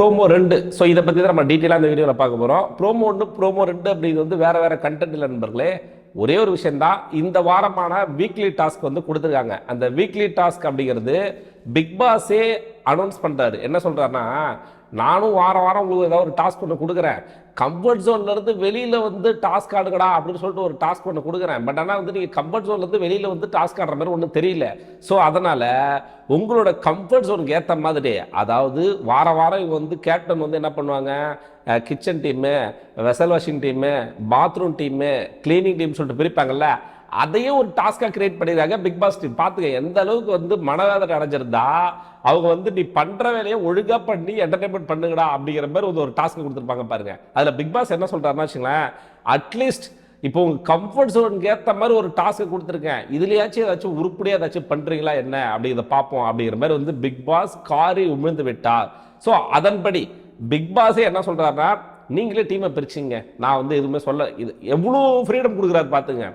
Promo ரெண்டு. So இதை பற்றி தான் நம்ம டீட்டெயிலாக இந்த வீடியோவில் பார்க்க போகிறோம் ப்ரோமோ ஒன்று ப்ரோமோ ரெண்டு அப்படிங்கிறது வந்து வேறு வேறு கண்டென்ட் இல்லை நண்பர்களே. ஒரே ஒரு விஷயந்தான் இந்த வாரமான வீக்லி டாஸ்க் வந்து கொடுத்துருக்காங்க. அந்த வீக்லி டாஸ்க் அப்படிங்கிறது பிக் பாஸே அனௌன்ஸ் பண்ணுறாரு என்ன சொல்கிறாருன்னா நானும் வாரம் வாரம் உங்களுக்கு ஏதாவது ஒரு டாஸ்க் ஒன்று கொடுக்குறேன். கம்ஃபர்ட் ஜோன்லேருந்து வெளியில் வந்து டாஸ்க் ஆடுங்கடா அப்படின்னு சொல்லிட்டு ஒரு டாஸ்க் ஒன்று கொடுக்குறேன். பட் ஆனால் வந்து நீங்கள் கம்ஃபர்ட் ஜோன்லேருந்து வெளியில் வந்து டாஸ்க் ஆடுற மாதிரி ஒன்றும் தெரியல. ஸோ அதனால் உங்களோட கம்ஃபர்ட் ஜோனுக்கு ஏற்ற மாதிரி அதாவது வார வாரம் இவங்க வந்து கேப்டன் வந்து என்ன பண்ணுவாங்க? Kitchen team vessel washing team bathroom team cleaning team சொல்லிட்டு பிரிப்பாங்கல்ல அதையும் ஒரு டாஸ்காக கிரியேட் பண்ணிடுறாங்க பிக் பாஸ் டீம் பார்த்துக்க எந்த அளவுக்கு வந்து மனவேதனை அடைஞ்சிருந்தா அவங்க வந்து நீ பண்ணுற வேலையை ஒழுங்காக பண்ணி என்டர்டைன்மெண்ட் பண்ணுங்கடா அப்படிங்கிற மாதிரி ஒரு டாஸ்க் கொடுத்துருப்பாங்க பாருங்க. அதில் பிக் பாஸ் என்ன சொல்கிறாருன்னா வச்சுங்களேன் அட்லீஸ்ட் இப்போ உங்கள் கம்ஃபர்ட் ஜோனுக்கு ஏற்ற மாதிரி ஒரு டாஸ்க் கொடுத்துருக்கேன். இதுலையாச்சும் ஏதாச்சும் உருப்படியாக ஏதாச்சும் பண்ணுறீங்களா என்ன? அப்படிங்கிறத பார்ப்போம். அப்படிங்கிற மாதிரி வந்து பிக் பாஸ் காரி உமிழ்ந்து விட்டார். ஸோ அதன்படி பிக் பாஸே என்ன சொல்கிறாருன்னா நீங்களே டீமை பிரிச்சிங்க நான் வந்து எதுவுமே சொல்ல இது எவ்வளோ ஃப்ரீடம் கொடுக்குறாரு பார்த்துங்க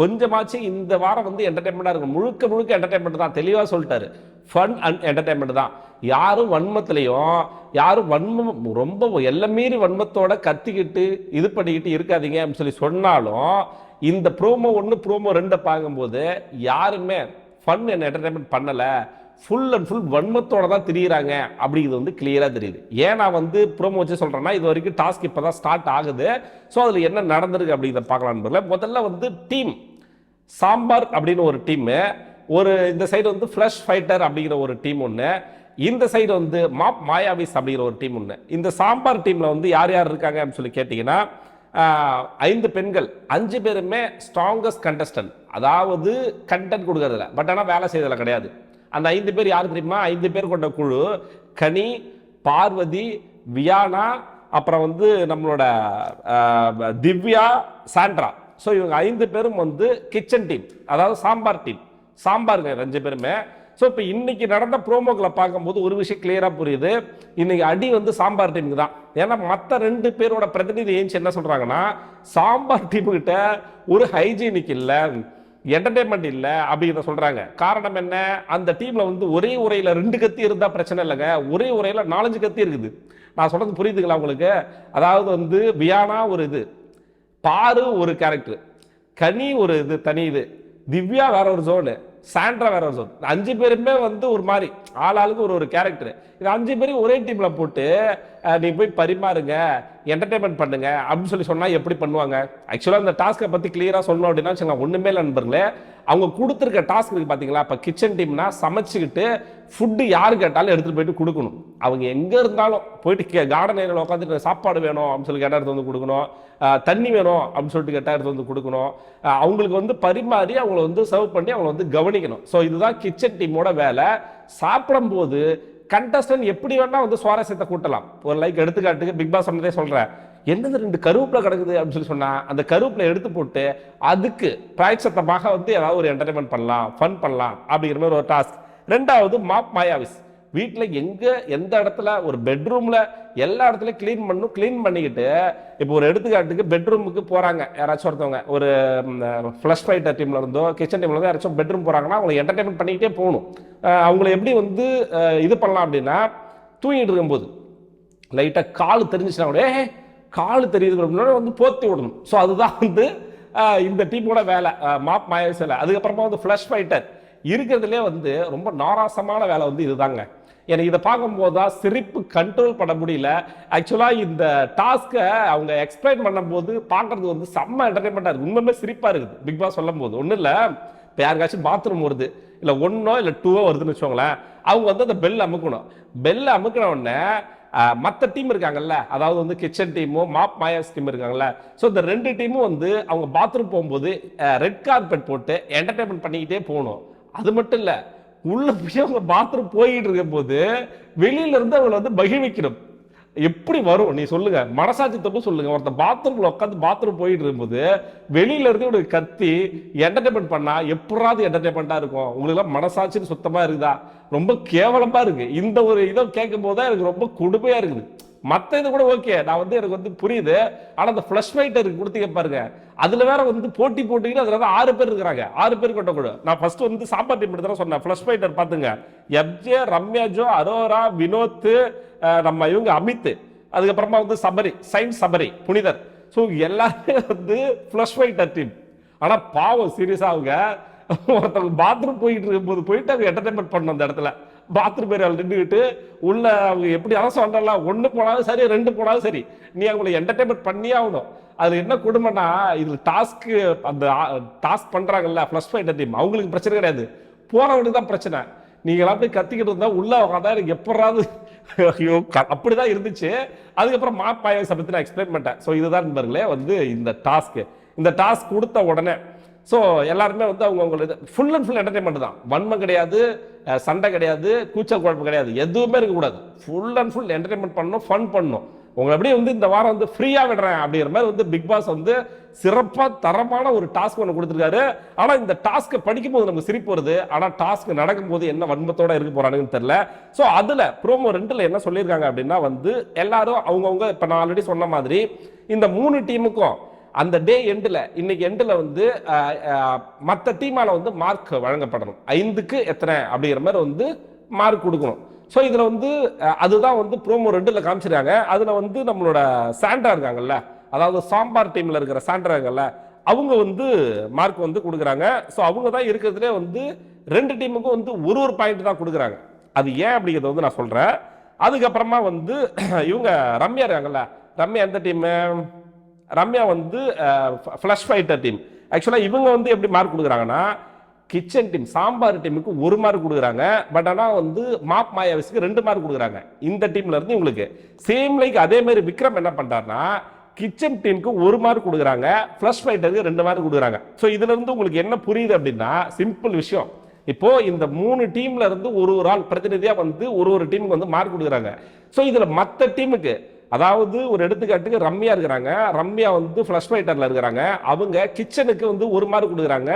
கொஞ்சமாச்சும் இந்த வாரம் வந்து என்டர்டைன்மெண்ட்டாக இருக்கும். முழுக்க முழுக்க என்டர்டைன்மெண்ட் தான். தெளிவாக சொல்லிட்டாரு. ஃபன் அண்ட் என்டர்டைன்மெண்ட் தான். யாரும் வன்மத்திலையும் யாரும் வன்மம் ரொம்ப எல்லாம் மீறி வன்மத்தோட கத்திக்கிட்டு இது பண்ணிக்கிட்டு இருக்காதீங்க அப்படின்னு சொல்லி சொன்னாலும் இந்த ப்ரோமோ ஒன்று ப்ரோமோ ரெண்டை பார்க்கும்போது யாருமே ஃபன் அண்ட் என்டர்டைன்மெண்ட் பண்ணலை. ஃபுல் அண்ட் ஃபுல் வன்மத்தோட தான் திரியிறாங்க. அப்படிங்கிறது வந்து கிளியராக தெரியுது. ஏன் நான் வந்து ப்ரோமோ வச்சு சொல்கிறேன்னா இது வரைக்கும் டாஸ்க் இப்போ தான் ஸ்டார்ட் ஆகுது. ஸோ அதில் என்ன நடந்திருக்கு அப்படிங்கிறத பார்க்கலான்னு முதல்ல வந்து டீம் சாம்பார் அப்படின்னு ஒரு டீமு ஒரு இந்த சைடு வந்து ஃப்ளஷ் ஃபைட்டர் அப்படிங்கிற ஒரு டீம் ஒன்று இந்த சைடு வந்து மாப் மாயாவிஸ் அப்படிங்கிற ஒரு டீம் ஒன்று இந்த சாம்பார் டீமில் வந்து யார் யார் இருக்காங்க அப்படின்னு சொல்லி கேட்டிங்கன்னா ஐந்து பெண்கள் அஞ்சு பேருமே ஸ்ட்ராங்கஸ்ட் கண்டஸ்டன்ட் அதாவது கண்டென்ட் கொடுக்கறதில்ல. பட் ஆனால் வேலை செய்யறதுல கிடையாது. அந்த ஐந்து பேர் யார் தெரியுமா? ஐந்து பேர் கொண்ட குழு கனி பார்வதி வியானா அப்புறம் வந்து நம்மளோட திவ்யா சாண்ட்ரா. ஸோ இவங்க ஐந்து பேரும் வந்து கிச்சன் டீம் அதாவது சாம்பார் டீம் சாம்பாருங்க ரெண்டு பேருமே. ஸோ இப்போ இன்னைக்கு நடந்த ப்ரோமோக்களை பார்க்கும்போது ஒரு விஷயம் கிளியராக புரியுது. இன்னைக்கு அடி வந்து சாம்பார் டீமுக்கு தான். ஏன்னா மற்ற ரெண்டு பேரோட பிரதிநிதி ஏஞ்சி என்ன சொல்கிறாங்கன்னா சாம்பார் டீமுக்கிட்ட ஒரு ஹைஜீனிக் இல்லை என்டர்டைன்மெண்ட் இல்லை அப்படிங்கிறத சொல்கிறாங்க காரணம் என்ன? அந்த டீமில் வந்து ஒரே உரையில் ரெண்டு கத்தி இருந்தால் பிரச்சனை இல்லைங்க. ஒரே உரையில் நாலஞ்சு கத்தி இருக்குது. நான் சொல்கிறது புரியுதுங்களா உங்களுக்கு? அதாவது வந்து வியானா ஒரு இது. பாரு ஒரு கேரக்டர் கனி ஒரு இது தனி இது. திவ்யா வேற ஒரு ஜோனு சாண்ட்ரா வேற ஒரு ஜோன் அஞ்சு பேருமே வந்து ஒரு மாதிரி ஆளாளுக்கு ஒரு ஒரு கேரக்டர் இது அஞ்சு பேரையும் ஒரே டீம்ல போட்டு நீ போய் பரிமாறுங்க என்டர்டைன்மெண்ட் பண்ணுங்க அப்படின்னு சொல்லி சொன்னா எப்படி பண்ணுவாங்க? ஆக்சுவலா அந்த டாஸ்க்கை பத்தி கிளியரா சொல்லணும் அப்படின்னா வச்சுக்கோங்களேன், ஒண்ணுமே இல்லை நண்பர்களே. அவங்க கொடுத்துருக்க டாஸ்க் இருக்கு பாத்தீங்களா? இப்ப கிச்சன் டீம்னா சமைச்சுக்கிட்டு ஃபுட்டு யார் கேட்டாலும் எடுத்துகிட்டு போயிட்டு கொடுக்கணும். அவங்க எங்கே இருந்தாலும் போயிட்டு கே கார்டன் ஏரியாவில் உட்காந்துட்டு சாப்பாடு வேணும் அப்படின்னு சொல்லி கேட்டால் எடுத்து வந்து கொடுக்கணும். தண்ணி வேணும் அப்படின்னு சொல்லிட்டு கேட்டால் எடுத்து வந்து கொடுக்கணும். அவங்களுக்கு வந்து பரிமாறி அவங்கள வந்து சர்வ் பண்ணி அவங்கள வந்து கவனிக்கணும். ஸோ இதுதான் கிச்சன் டீமோட வேலை. சாப்பிடும்போது கண்டஸ்டன்ட் எப்படி வேணால் வந்து சுவாரஸ்யத்தை கூட்டலாம். ஒரு லைக் எடுத்துக்காட்டுக்கு பிக் பாஸ் சொன்னதே சொல்கிறேன் என்னது ரெண்டு கருவேப்பில் கிடக்குது அப்படின்னு சொல்லி சொன்னால் அந்த கருவேப்பில் எடுத்து போட்டு அதுக்கு பிராய்ச்சத்தமாக வந்து ஏதாவது ஒரு என்டர்டைன்மெண்ட் பண்ணலாம் ஃபன் பண்ணலாம் அப்படிங்கிற மாதிரி ஒரு டாஸ்க் ரெண்டாவது மாப் மாயாவிஸ் வீட்டில் எங்கே எந்த இடத்துல ஒரு பெட்ரூமில் எல்லா இடத்துலையும் க்ளீன் பண்ணும் க்ளீன் பண்ணிக்கிட்டு இப்போ ஒரு எடுத்துக்காட்டுக்கு பெட்ரூமுக்கு போகிறாங்க யாராச்சும் ஒருத்தவங்க ஒரு ஃப்ளஷ் ஃபைட்டர் டீமில் இருந்தோ கிச்சன் டீமில் இருந்தோ யாராச்சும் பெட்ரூம் போகிறாங்கன்னா அவங்களை என்டர்டைன்மெண்ட் பண்ணிக்கிட்டே போகணும். அவங்கள எப்படி வந்து இது பண்ணலாம் அப்படின்னா தூங்கிட்டு இருக்கும்போது லைட்டாக கால் தெரிஞ்சிச்சுனா கூட கால் தெரியுது அப்படின்னா வந்து போத்தி விடணும். ஸோ அதுதான் வந்து இந்த டீமோட வேலை. மாப் மாயஸ் வேலை. அதுக்கப்புறமா வந்து ஃப்ளஷ் ஃபைட்டர் இருக்கிறதுலே வந்து ரொம்ப நாராசமான வேலை வந்து இதுதாங்க. எனக்கு இதை பார்க்கும்போது தான் சிரிப்பு கண்ட்ரோல் பண்ண முடியல. ஆக்சுவலாக இந்த டாஸ்க்கை அவங்க எக்ஸ்பிளைன் பண்ணும்போது பார்க்கறது வந்து செம்ம என்டர்டைன்மெண்ட்டாக இருக்குது உண்மையுமே சிரிப்பாக இருக்குது. பிக் பாஸ் சொல்லும் போது ஒன்றும் இல்லை. இப்போ யாருக்காச்சும் பாத்ரூம் வருது. இல்லை ஒன்றோ இல்லை டூவோ வருதுன்னு வச்சுக்கோங்களேன். அவங்க வந்து அந்த பெல் அமுக்கணும். பெல் அமுக்கின உடனே மற்ற டீம் இருக்காங்கல்ல. அதாவது வந்து கிச்சன் டீமும் மாப் மாயாஸ் டீம் இருக்காங்கல்ல. ஸோ இந்த ரெண்டு டீமும் வந்து அவங்க பாத்ரூம் போகும்போது ரெட் கார்பெட் போட்டு என்டர்டைன்மெண்ட் பண்ணிக்கிட்டே போகணும். அது மட்டும் இல்லை உள்ள போய் அவங்க பாத்ரூம் போயிட்டு இருக்கும்போது வெளியில இருந்து அவங்களை வந்து மகிழ்விக்கணும் எப்படி வரும்? நீ சொல்லுங்க. மனசாட்சி தப்பு சொல்லுங்க. ஒருத்த பாத்ரூம்ல உட்காந்து பாத்ரூம் போயிட்டு இருக்கும்போது வெளியில இருந்து ஒரு கத்தி என்டர்டைன்மெண்ட் பண்ணா எப்படாது என்டர்டைன்மெண்டா இருக்கும். உங்களுக்கு எல்லாம் மனசாட்சின்னு சுத்தமா இருக்குதா? ரொம்ப கேவலமா இருக்கு. இந்த ஒரு இதை கேட்கும் போது தான் எனக்கு ரொம்ப கொடுமையா இருக்குது. மற்ற இது கூட ஓகே நான் வந்து எனக்கு வந்து புரியுது. ஆனால் அந்த ஃப்ளஷ் ஃபைட்டர் கொடுத்தீங்க பாருங்க. அதுல வேற வந்து போட்டி போட்டிக்கிட்டு அதில் வந்து ஆறு பேர் இருக்கிறாங்க. ஆறு பேர் கொண்ட கூட நான் ஃபர்ஸ்ட் வந்து சாப்பாட்டு டீம் தான் சொன்னேன். ஃப்ளஷ் ஃபைட்டர் பார்த்துங்க FJ Ramya Joe Aurora Vinoth நம்ம இவங்க அமித் அதுக்கப்புறமா வந்து சபரி சைன்ஸ் சபரி புனிதர். ஸோ எல்லாருமே வந்து ஃப்ளஷ் ஃபைட்டர் டீம் ஆனால் பாவம் சீரியஸாக அவங்க. ஒருத்தவங்க பாத்ரூம் போயிட்டு இருக்கும்போது போயிட்டு அவங்க என்டர்டைன்மெண்ட் பண்ணணும் அந்த இடத்துல. பாத்ரூம் பேரால் நின்றுக்கிட்டு உள்ள அவங்க எப்படி அரசு வந்தாலும் ஒன்று போனாலும் சரி ரெண்டு போனாலும் சரி. நீ அவங்களை என்டர்டைன்மெண்ட் பண்ணியே ஆகணும். அது என்ன கொடுமைன்னா இதில் டாஸ்க்கு அந்த டாஸ்க் பண்ணுறாங்கல்ல ப்ளஸ் ஃபைட்டர் டீம் அவங்களுக்கு பிரச்சனை கிடையாது. போகிறவனுக்கு தான் பிரச்சனை. நீங்க அப்படி போய் கத்திக்கிட்டு இருந்தால் உள்ள உட்காந்தா எனக்கு எப்படாது ஐயோ க- அப்படிதான் இருந்துச்சு. அதுக்கப்புறம் மா பாயசை நான் எக்ஸ்பிளைன் பண்ணிட்டேன். ஸோ இதுதான் நண்பர்களே வந்து இந்த டாஸ்க்கு இந்த டாஸ்க் கொடுத்த உடனே. ஸோ எல்லாருமே வந்து அவங்க அவங்க ஃபுல் அண்ட் ஃபுல் என்டர்டைன்மெண்ட் தான். வன்மம் கிடையாது. சண்டை கிடையாது கூச்சல் குழப்பம் கிடையாது. எதுவுமே இருக்கக்கூடாது. ஃபுல் அண்ட் ஃபுல் என்டர்டைன்மெண்ட் பண்ணணும் ஃபன் பண்ணணும். உங்களை அப்படியே வந்து இந்த வாரம் வந்து ஃப்ரீயாக விடுறேன் அப்படிங்கிற மாதிரி வந்து பிக் பாஸ் வந்து சிறப்பாக தரமான ஒரு டாஸ்க் ஒன்று கொடுத்துருக்காரு. ஆனால் இந்த டாஸ்க்கை படிக்கும் போது நமக்கு சிரிப்பு வருது. ஆனால் டாஸ்க் நடக்கும்போது என்ன வன்மத்தோட இருக்க போறானுன்னு தெரில ஸோ அதில் ப்ரோமோ ரெண்டில் என்ன சொல்லியிருக்காங்க அப்படின்னா வந்து எல்லாரும் அவங்கவுங்க இப்போ நான் ஆல்ரெடி சொன்ன மாதிரி இந்த மூணு டீமுக்கும் அந்த டே எண்டில் இன்னைக்கு எண்டில் வந்து மற்ற டீமால் வந்து மார்க் வழங்கப்படணும். ஐந்துக்கு எத்தனை அப்படிங்கிற மாதிரி வந்து மார்க் கொடுக்கணும். ஸோ இதில் வந்து அதுதான் வந்து ப்ரோமோ ரெண்டில் காமிச்சிருக்காங்க. அதில் வந்து நம்மளோட சாண்டா இருக்காங்கல்ல அதாவது சாம்பார் டீமில் இருக்கிற சாண்டா இருக்காங்கல்ல அவங்க வந்து மார்க் வந்து கொடுக்குறாங்க. ஸோ அவங்க தான் இருக்கிறதுலே வந்து ரெண்டு டீமுக்கும் வந்து ஒரு ஒரு பாயிண்ட் தான் கொடுக்குறாங்க. அது ஏன் அப்படிங்கிறத வந்து நான் சொல்கிறேன் அதுக்கப்புறமா வந்து இவங்க ரம்யா இருக்காங்கல்ல ரம்யா எந்த டீமு ரம்யா வந்து ஃப்ளஷ் ஃபைட்டர் டீம் ஆக்சுவலாக இவங்க வந்து எப்படி மார்க் கொடுக்குறாங்கன்னா கிச்சன் டீம் சாம்பார் டீமுக்கு ஒரு மார்க் கொடுக்குறாங்க. பட் ஆனால் வந்து மாப் மாயாவிஸுக்கு ரெண்டு மார்க் கொடுக்குறாங்க. இந்த டீம்ல இருந்து இவங்களுக்கு. சேம் லைக் அதே மாதிரி விக்ரம் என்ன பண்ணுறாருன்னா கிச்சன் டீமுக்கு ஒரு மார்க் கொடுக்குறாங்க ஃப்ளஷ் ஃபைட்டருக்கு ரெண்டு மார்க் கொடுக்குறாங்க. ஸோ இதுலேருந்து உங்களுக்கு என்ன புரியுது அப்படின்னா சிம்பிள் விஷயம். இப்போ இந்த மூணு டீம்ல இருந்து ஒரு ஒரு ஆள் பிரதிநிதியா வந்து ஒரு ஒரு டீமுக்கு வந்து மார்க் கொடுக்குறாங்க. ஸோ இதுல மற்ற டீமுக்கு அதாவது ஒரு எடுத்துக்காட்டுக்கு ரம்யா இருக்கிறாங்க. ரம்யா வந்து ஃப்ளஷ் ஃபைட்டரில் இருக்கிறாங்க. அவங்க கிச்சனுக்கு வந்து ஒரு மார்க் கொடுக்குறாங்க.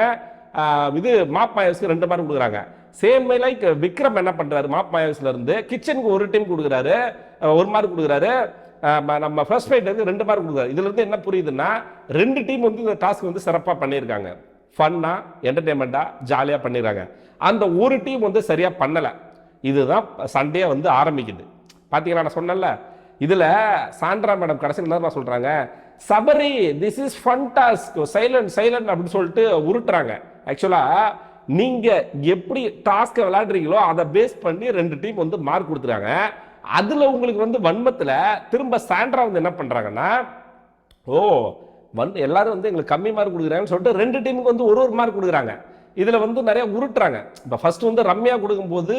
இது மாப் மாயஸ்க்கு ரெண்டு மார்க் கொடுக்குறாங்க. சேம் லைக் விக்ரம் என்ன பண்ணுறாரு மாப் மாயஸ்ல இருந்து கிச்சனுக்கு ஒரு டீம் கொடுக்குறாரு. ஒரு மார்க் கொடுக்குறாரு. நம்ம ஃபர்ஸ்ட் ஃபைட்டருக்கு ரெண்டு மார்க் கொடுக்குறாரு. இதுலேருந்து என்ன புரியுதுன்னா ரெண்டு டீம் வந்து இந்த டாஸ்க் வந்து சிறப்பாக பண்ணியிருக்காங்க. ஃபன்னாக என்டர்டெயின்மெண்ட்டாக ஜாலியாக பண்ணிடுறாங்க அந்த ஒரு டீம் வந்து சரியாக பண்ணலை. இதுதான் சண்டையா வந்து ஆரம்பிக்குது. பார்த்தீங்களா நான் சொன்னேன்ல? இதுல சாண்ட்ரா மேடம் கடைசி என்ன சொல்றாங்க? Sabari this is fun task silent silent அப்படின்னு சொல்லிட்டு உருட்டுறாங்க. ஆக்சுவலா நீங்க எப்படி டாஸ்க்கை விளையாடுறீங்களோ அதை பேஸ் பண்ணி ரெண்டு டீம் வந்து மார்க் கொடுத்துறாங்க அதுல உங்களுக்கு வந்து வன்மத்துல திரும்ப சாண்ட்ரா வந்து என்ன பண்றாங்கன்னா ஓ வந்து எல்லாரும் வந்து எங்களுக்கு கம்மி மார்க் கொடுக்குறாங்கன்னு சொல்லிட்டு ரெண்டு டீமுக்கு வந்து ஒரு ஒரு மார்க் கொடுக்குறாங்க. இதில் வந்து நிறைய உருட்டுறாங்க. இப்போ ஃபர்ஸ்ட் வந்து ரம்யா கொடுக்கும்போது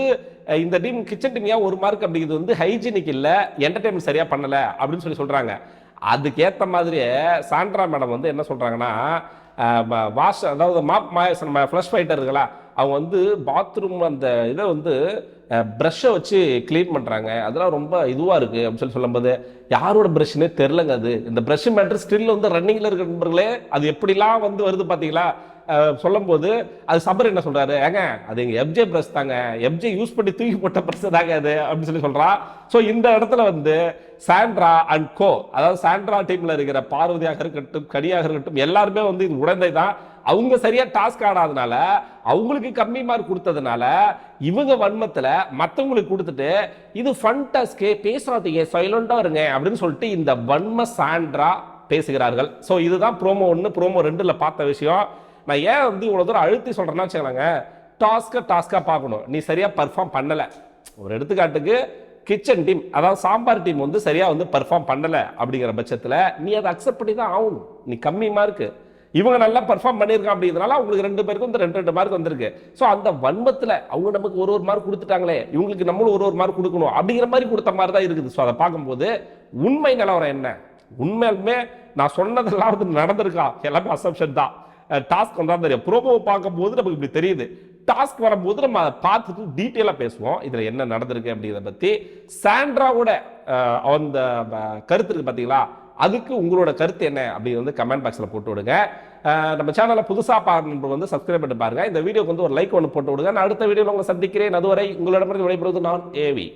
இந்த டீம் கிச்சன் டீம் ஒரு மார்க் அப்படிங்கிறது வந்து ஹைஜீனிக் இல்லை என்டர்டைன்மெண்ட் சரியாக பண்ணல அப்படின்னு சொல்லி சொல்கிறாங்க அதுக்கேற்ற மாதிரியே சாண்ட்ரா மேடம் வந்து என்ன சொல்கிறாங்கன்னா வாஷ் அதாவது மாப் மாயஸ் நம்ம ஃப்ளஷ் ஃபைட்டர் இருக்குல்ல அவங்க வந்து பாத்ரூம் அந்த இதை வந்து ப்ரஷ்ஷை வச்சு க்ளீன் பண்ணுறாங்க அதெல்லாம் ரொம்ப இதுவாக இருக்குது அப்படின்னு சொல்லி சொல்லும்போது யாரோட ப்ரஷ்னே தெரிலங்க அது. இந்த ப்ரஷ் மேட்ரு ஸ்டில் வந்து ரன்னிங்கில் இருக்கிற நண்பர்களே அது எப்படிலாம் வந்து வருது பார்த்தீங்களா சொல்லும்போது அது சபர் என்ன சொல்றாரு? ஏங்க அது எங்க எஃப்ஜே பிரஸ் தாங்க. எஃப்ஜே யூஸ் பண்ணி தூக்கி போட்ட பிரஸ் தாங்க அது அப்படின்னு சொல்லி சொல்றா. ஸோ இந்த இடத்துல வந்து சாண்ட்ரா அண்ட் கோ அதாவது சாண்ட்ரா டீம்ல இருக்கிற பார்வதியாக இருக்கட்டும் கனியாக இருக்கட்டும் எல்லாருமே வந்து இது உடந்தை தான். அவங்க சரியா டாஸ்க் ஆடாதனால அவங்களுக்கு கம்மி மார்க் கொடுத்ததுனால இவங்க வன்மத்துல மத்தவங்களுக்கு கொடுத்துட்டு இது ஃபன் டாஸ்க்கு பேசாதீங்க சைலண்டா இருங்க அப்படின்னு சொல்லிட்டு இந்த வன்ம சாண்ட்ரா பேசுகிறார்கள். ஸோ இதுதான் ப்ரோமோ ஒன்று ப்ரோமோ ரெண்டில் பார்த்த விஷயம். நான் ஏன் வந்து இவ்வளோ தூரம் அழுத்தி சொல்கிறேன்னா வச்சுக்கலாங்க டாஸ்க்கை டாஸ்க்காக பார்க்கணும். நீ சரியாக பர்ஃபார்ம் பண்ணலை. ஒரு எடுத்துக்காட்டுக்கு கிச்சன் டீம் அதாவது சாம்பார் டீம் வந்து சரியாக வந்து பர்ஃபார்ம் பண்ணலை அப்படிங்கிற பட்சத்தில் நீ அதை அக்செப்ட் பண்ணி தான் ஆகணும். நீ கம்மி மார்க்கு இவங்க நல்லா பர்ஃபார்ம் பண்ணியிருக்கான் அப்படிங்கிறதுனால அவங்களுக்கு ரெண்டு பேருக்கும் வந்து ரெண்டு ரெண்டு மார்க் வந்திருக்கு. ஸோ அந்த வன்மத்தில் அவங்க நமக்கு ஒரு ஒரு மார்க் கொடுத்துட்டாங்களே. இவங்களுக்கு நம்மளும் ஒரு ஒரு மார்க் கொடுக்கணும் அப்படிங்கிற மாதிரி கொடுத்த மாதிரி தான் இருக்குது. ஸோ அதை பார்க்கும்போது உண்மை நிலவரம் என்ன? உண்மையாலுமே நான் சொன்னதெல்லாம் வந்து நடந்திருக்கா? எல்லாமே அசம்ஷன் தான். டாஸ்க் வந்தால் தெரியும் ப்ரோமோவை பார்க்கும்போது நமக்கு இப்படி தெரியுது. டாஸ்க் வரும்போது நம்ம அதை பார்த்துட்டு டீட்டெயிலாக பேசுவோம். இதில் என்ன நடந்திருக்கு அப்படிங்கிறத பற்றி சாண்ட்ராவோட அந்த கருத்து இருக்கு பார்த்தீங்களா அதுக்கு உங்களோட கருத்து என்ன அப்படின்னு வந்து கமெண்ட் பாக்ஸில் போட்டு விடுங்க. நம்ம சேனலை புதுசாக பார்க்கணும் வந்து சப்ஸ்கிரைப் பண்ணி பாருங்கள் இந்த வீடியோக்கு வந்து ஒரு லைக் ஒன்று போட்டு விடுங்க. நான் அடுத்த வீடியோவில் உங்களை சந்திக்கிறேன். அதுவரை உங்களிடமிருந்து விடைபெறுவது நான் ஏவி